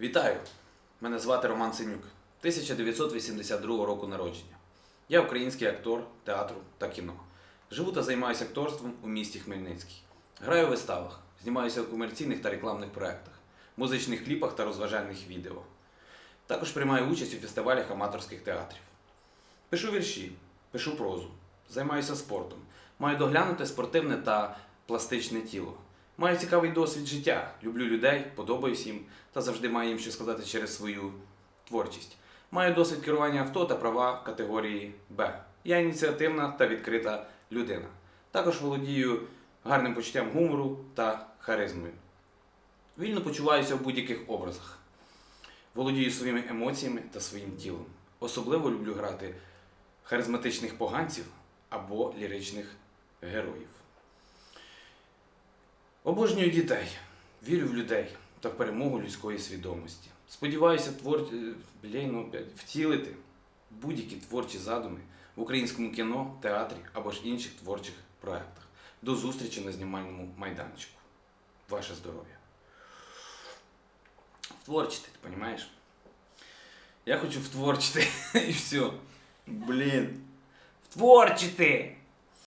Вітаю! Мене звати Роман Синюк, 1982 року народження. Я український актор театру та кіно. Живу та займаюся акторством у місті Хмельницький. Граю у виставах, знімаюся у комерційних та рекламних проєктах, музичних кліпах та розважальних відео. Також приймаю участь у фестивалях аматорських театрів. Пишу вірші, пишу прозу, займаюся спортом, маю доглянуте спортивне та пластичне тіло. Маю цікавий досвід життя, люблю людей, подобаюсь їм та завжди маю їм що сказати через свою творчість. Маю досвід керування авто та права категорії Б. Я ініціативна та відкрита людина. Також володію гарним почуттям гумору та харизмою. Вільно почуваюся в будь-яких образах. Володію своїми емоціями та своїм тілом. Особливо люблю грати харизматичних поганців або ліричних героїв. Обожнюю дітей, вірю в людей та в перемогу людської свідомості. Сподіваюся твор... е, блін, ну, втілити будь-які творчі задуми в українському кіно, театрі або ж інших творчих проєктах. До зустрічі на знімальному майданчику. Ваше здоров'я. Втворчити, ти розумієш? Я хочу втворчити і все. Блін. Втворчити!